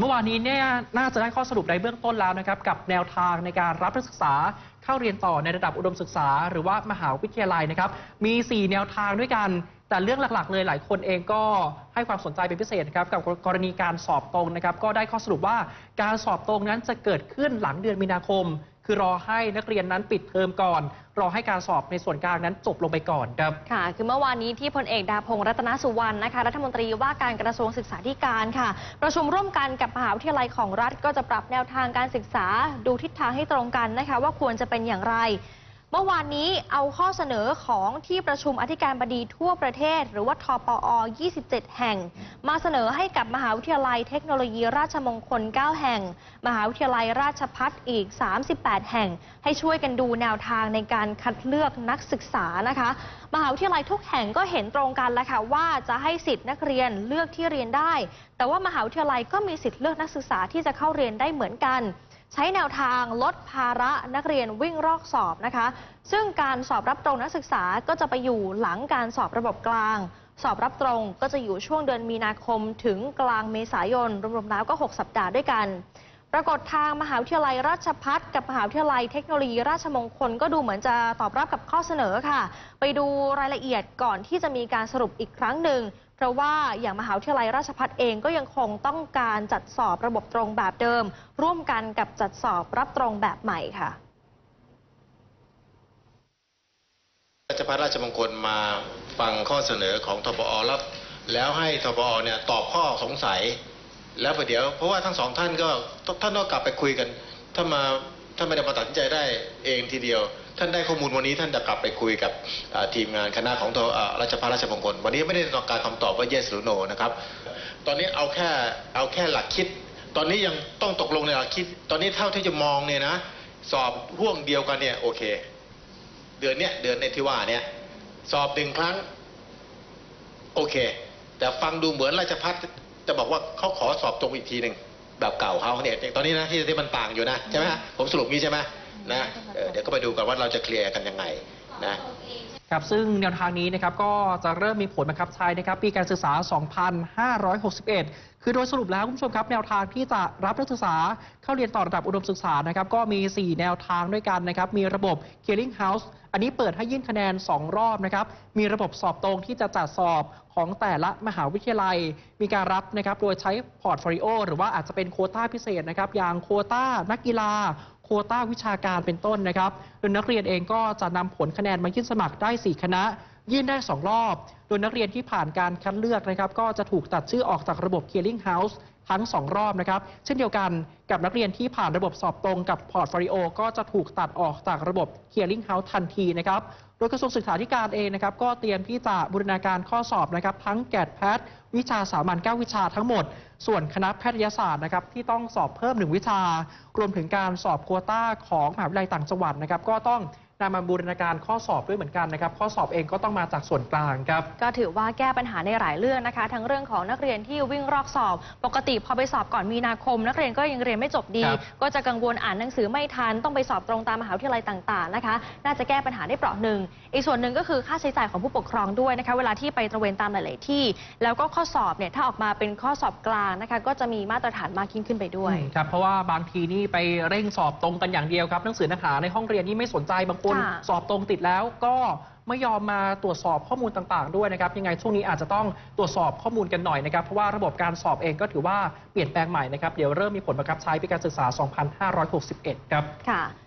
เมื่อวานนี้เนี่ยน่าจะได้ข้อสรุปในเบื้องต้นแล้วนะครับกับแนวทางในการรับนักศึกษาเข้าเรียนต่อในระดับอุดมศึกษา หรือว่ามหาวิทยาลัยนะครับมี 4 แนวทางด้วยกัน แต่เรื่องหลักๆ เลยหลายคนเองก็ให้ความสนใจเป็นพิเศษนะครับกับกรณีการสอบตรงนะครับก็ได้ข้อสรุปว่าการสอบตรงนั้นจะเกิดขึ้นหลังเดือนมีนาคม คือรอให้นักเรียนนั้นปิดเทอมก่อน รอให้การสอบในส่วนกลางนั้นจบลงไปก่อนครับค่ะ คือเมื่อวานนี้ที่พลเอกดาพงศ์รัตนสุวรรณนะคะ รัฐมนตรีว่าการกระทรวงศึกษาธิการค่ะ ประชุมร่วมกันกับมหาวิทยาลัยของรัฐก็จะปรับแนวทางการศึกษา ดูทิศทางให้ตรงกันนะคะ ว่าควรจะเป็นอย่างไร เมื่อวานนี้เอาข้อเสนอของที่ประชุมอธิการบดีทั่วประเทศ หรือว่าทปอ 27 แห่ง มาเสนอให้กับมหาวิทยาลัยเทคโนโลยีราชมงคล 9 แห่ง มหาวิทยาลัยราชพัฒอีก 38 แห่ง ให้ช่วยกันดูแนวทางในการคัดเลือกนักศึกษานะคะ มหาวิทยาลัยทุกแห่งก็เห็นตรงกันแล้วค่ะว่าจะให้สิทธิ์นักเรียนเลือกที่เรียนได้ แต่ว่ามหาวิทยาลัยก็มีสิทธิ์เลือกนักศึกษาที่จะเข้าเรียนได้เหมือนกัน ใช้แนวทางลดภาระนักเรียนวิ่งรอกสอบนะคะ ซึ่งการสอบรับตรงนักศึกษาก็จะไปอยู่หลังการสอบระบบกลาง สอบรับตรงก็จะอยู่ช่วงเดือนมีนาคมถึงกลางเมษายนรวมๆแล้วก็ 6 สัปดาห์ด้วยกัน ปรากฏทางมหาวิทยาลัยราชพัฒกับมหาวิทยาลัยเทคโนโลยีราชมงคลก็ดูเหมือนจะตอบรับกับข้อเสนอค่ะ ไปดูรายละเอียดก่อนที่จะมีการสรุปอีกครั้งหนึ่ง เพราะว่าอย่างมหาวิทยาลัยราชพัฒเองก็ยังคงต้องการจัดสอบระบบตรงแบบเดิม ร่วมกันกับจัดสอบรับตรงแบบใหม่ค่ะราชพัฒราชมงคลมาฟังข้อเสนอของทปอแล้วแล้วให้ทปอเนี่ยตอบข้อสงสัย แล้วประเดี๋ยวเพราะว่าทั้งสองท่านก็ท่านต้องกลับไปคุยกัน ถ้ามาท่านไม่ได้มาตัดสินใจได้เองทีเดียว ท่านได้ข้อมูลวันนี้ท่านจะกลับไปคุยกับทีมงานคณะของราชพัฒราชมงคล วันนี้ไม่ได้ต้องการคำตอบว่า yes หรือ no นะครับตอนนี้เอาแค่เอาแค่หลักคิด ตอนนี้ยังต้องตกลงในหลักคิด ตอนนี้เท่าที่จะมองเนี่ยนะ สอบห่วงเดียวกันเนี่ยโอเค เดือนเนี้ยเดือนในที่ว่าเนี้ยสอบหนึ่งครั้ง โอเค แต่ฟังดูเหมือนราชพัฒ จะบอกว่าเขาขอสอบตรงอีกทีหนึ่งแบบเก่าเขาเนี่ยตอนนี้นะที่ที่มันต่างอยู่นะใช่ไหมฮะผมสรุปนี้ใช่ไหมนะเออเดี๋ยวก็ไปดูกันว่าเราจะเคลียร์กันยังไงนะ ครับซึ่งแนวทางนี้นะครับก็จะเริ่มมีผลบังคับใช้นะครับปีการศึกษา 2561 คือโดยสรุปแล้วคุณผู้ชมครับแนวทางที่จะรับนักศึกษาเข้าเรียนต่อระดับอุดมศึกษานะครับก็มี 4 แนวทางด้วยกันนะครับมีระบบ Clearing House อันนี้เปิดให้ยื่นคะแนน 2 รอบนะครับมีระบบสอบตรงที่จะจัดสอบของแต่ละมหาวิทยาลัย มีการรับนะครับโดยใช้พอร์ตโฟลิโอหรือว่าอาจจะเป็นโคต้าพิเศษนะครับอย่างโคต้านักกีฬา ควต้าวิชาการเป็นต้นนะครับโดยนักเรียนเองก็จะนำผลคะแนนมายื่นสมัครได้ 4 คณะ ยื่นได้ 2 รอบ โดยนักเรียนที่ผ่านการคัดเลือกนะครับ ก็จะถูกตัดชื่อออกจากระบบ Clearing House ทั้ง 2 รอบนะครับ เช่นเดียวกันกับนักเรียนที่ผ่านระบบสอบตรงกับพอร์ตฟลิโอก็จะถูกตัดออกจากระบบ Clearing House ทันทีนะครับโดยกระทรวงศึกษาธิการเองนะครับก็เตรียมที่จะบูรณาการข้อสอบนะครับ ทั้งแกดแพทวิชาสามัญ9วิชาทั้งหมด ส่วนคณะแพทยศาสตร์นะครับที่ต้องสอบเพิ่มหนึ่งวิชา รวมถึงการสอบโควต้าของมหาวิทยาลัยต่างจังหวัดนะครับ ก็ต้อง นำมาบูรณาการข้อสอบด้วยเหมือนกันนะครับ ข้อสอบเองก็ต้องมาจากส่วนกลางครับ ก็ถือว่าแก้ปัญหาในหลายเรื่องนะคะ ทั้งเรื่องของนักเรียนที่วิ่งรอกสอบ ปกติพอไปสอบก่อนมีนาคม นักเรียนก็ยังเรียนไม่จบดี ครับ ก็จะกังวลอ่านหนังสือไม่ทัน ต้องไปสอบตรงตามมหาวิทยาลัยต่างๆนะคะ น่าจะแก้ปัญหาได้เปราะหนึ่ง อีกส่วนหนึ่งก็คือค่าใช้จ่ายของผู้ปกครองด้วยนะคะ เวลาที่ไปตระเวนตามหลาย ๆ ที่ แล้วก็ข้อสอบเนี่ยถ้าออกมาเป็นข้อสอบกลางนะคะ ก็จะมีมาตรฐานมากยิ่งขึ้นไปด้วย อืมครับเพราะว่าบางทีนี่ไปเร่งสอบตรงกันอย่างเดียวครับหนังสือเนื้อหาในห้องเรียนนี่ไม่สนใจบางคนค่ะสอบตรงติดแล้วก็ไม่ยอมมาตรวจสอบข้อมูลต่างๆ ด้วยนะครับ ยังไงช่วงนี้อาจจะต้องตรวจสอบข้อมูลกันหน่อยนะครับ เพราะว่าระบบการสอบเองก็ถือว่าเปลี่ยนแปลงใหม่นะครับ เดี๋ยวเริ่มมีผลบังคับใช้ปีการศึกษา 2561 ครับ ค่ะ